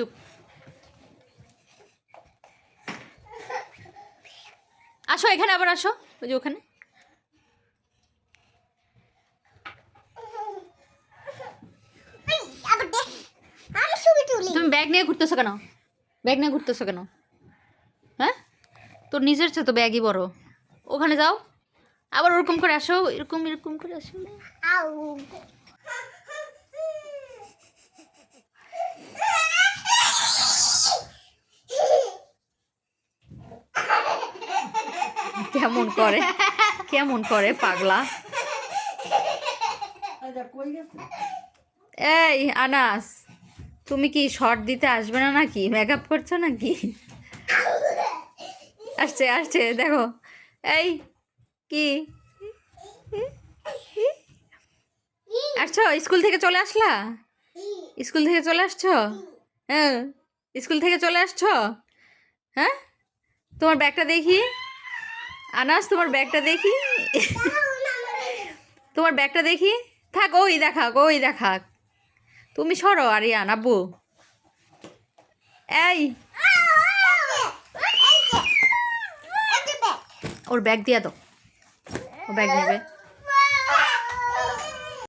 চুপ। আসো, এখানে আবার আসো, ওই যে ওখানে। তুমি ব্যাগ নিয়ে ঘুরতেছো কেন? ব্যাগ নিয়ে ঘুরতেছো কেন? হ্যাঁ? তোর নিজের তো ব্যাগই বড়। ওখানে যাও। আবার ওরকম করে আসো, এরকম এরকম করে আসো। কেমন করে? কেমন করে পাগলা? এই আনাস তুমি কি শর্ট দিতে আসবে না নাকি? মেকআপ করছ নাকি? আসছে আসছে দেখো। এই কি? আসছো? স্কুল থেকে চলে আসলা? স্কুল থেকে চলে আসছো? হ্যাঁ স্কুল থেকে চলে আসছো? হ্যাঁ? তোমার ব্যাগটা দেখি। আনাস তোমার ব্যাগটা দেখি? তোমার ব্যাগটা দেখি? থাক ওই দেখাক ওই দেখাক তুমি সরো আরিয়ান আব্বু। এই। ওর ব্যাগ দিয়া দাও। ও ব্যাগ নেবে